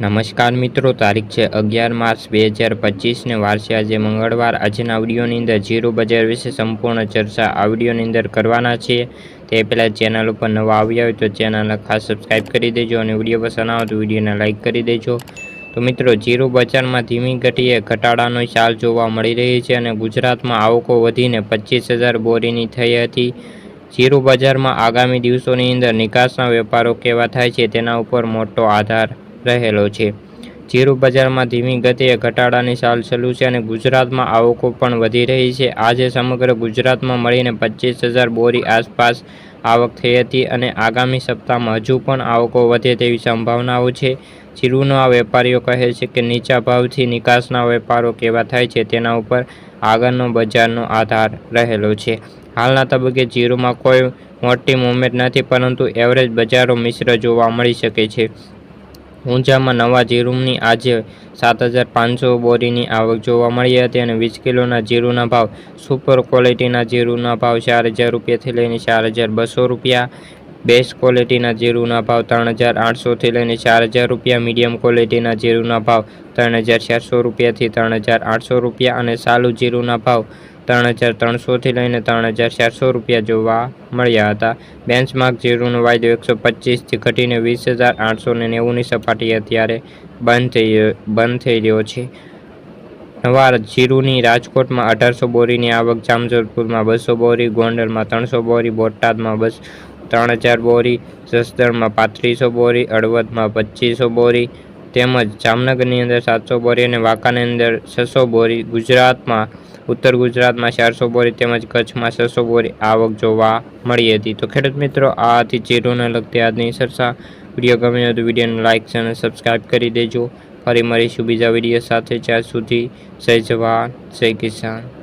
નમસ્કાર મિત્રો, તારીખ છે અગિયાર માર્ચ બે હજાર પચીસને. વારસે આજે મંગળવાર. આજના આવડીઓની અંદર જીરો બજાર વિશે સંપૂર્ણ ચર્ચા આવડીઓની અંદર કરવાના છીએ તે પહેલાં ચેનલ ઉપર નવા આવ્યા હોય તો ચેનલને ખાસ સબસ્ક્રાઈબ કરી દેજો અને વીડિયો પસંદ આવે તો વિડીયોને લાઇક કરી દેજો. તો મિત્રો જીરો બજારમાં ધીમી ગતિએ ઘટાડાનો ચાલ જોવા મળી રહી છે અને ગુજરાતમાં આવકો વધીને પચીસ હજાર બોરીની થઈ હતી. જીરો બજારમાં આગામી દિવસોની અંદર નિકાસના વેપારો કેવા થાય છે તેના ઉપર મોટો આધાર રહેલો છે. જીરો બજારમાં ધીમી ગતિએ ઘટાડાની ચાલ ચાલુ છે અને ગુજરાતમાં આવકો પણ વધી રહી છે. આજે સમગ્ર ગુજરાતમાં મળીને પચીસ હજાર બોરી આસપાસ આવક થઈ હતી અને આગામી સપ્તાહમાં હજુ પણ આવકો વધે તેવી સંભાવનાઓ છે. જીરુના વેપારીઓ કહે છે કે નીચા ભાવથી નિકાસના વેપારો કેવા થાય છે તેના ઉપર આગળનો બજારનો આધાર રહેલો છે. હાલના તબક્કે જીરુમાં કોઈ મોટી મુવમેન્ટ નથી પરંતુ એવરેજ બજારો મિશ્ર જોવા મળી શકે છે. ઊંઝામાં નવા જીરુંની આજે સાત હજાર પાંચસો બોરીની આવક જોવા મળી હતી અને વીસ કિલોના જીરુના ભાવ સુપર ક્વોલિટીના જીરુના ભાવ ચાર હજાર રૂપિયાથી લઈને ચાર હજાર બસો રૂપિયા બેસ્ટ ક્વોલિટીના જીરુના ભાવ ત્રણ હજાર આઠસોથી લઈને ચાર હજાર રૂપિયા, મીડિયમ ક્વોલિટીના જીરુના ભાવ ત્રણ હજાર ચારસો રૂપિયાથી ત્રણ હજાર આઠસો રૂપિયા અને સાલું જીરુના ભાવ ત્રણ હજાર ત્રણસોથી લઈને ત્રણ હજાર ચારસો રૂપિયા જોવા મળ્યા હતા. બેન્ચમાર્ક જીરુનો વાયદો એકસો પચીસથી ઘટીને વીસ હજાર આઠસો ને નેવુંની સપાટી અત્યારે બંધ થઈ બંધ થઈ રહ્યો છે. નવા જીરુની રાજકોટમાં અઢારસો બોરીની આવક, જામજોધપુરમાં બસો બોરી, ગોંડલમાં ત્રણસો બોરી, બોટાદમાં બસ ત્રણ હજાર બોરી, જસદણમાં પાંત્રીસો બોરી, હળવદમાં પચીસો બોરી, તેમજ જામનગરની અંદર સાતસો બોરી અને વાંકાની અંદર છસો બોરી, ગુજરાતમાં, ઉત્તર ગુજરાતમાં ચારસો બોરી તેમજ કચ્છમાં છસો બોરી આવક જોવા મળી હતી. તો ખેડૂત મિત્રો આ હતી જીરોને લગતી આજની સરસા વીડિયો ગમ્યો તો વિડીયોને લાઇક અને સબસ્ક્રાઈબ કરી દેજો. ફરી મળીશું બીજા વીડિયો સાથે. જ્યાં સુધી જય જવાન, જય કિસાન.